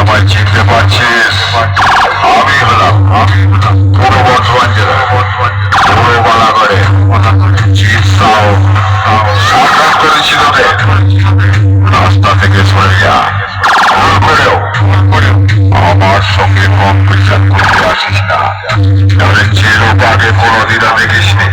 আমায় চিনতে পারছিস? আমি হলাম পুরো বর্ধমান জেলা পুরো বালাগড়ে চিৎ রাস্তা থেকে সরে যা। আমার সঙ্গে কম্পিটিশন করতে আসিস না। তাহলে চেরো পাগে কোনোদিন দেখিস নি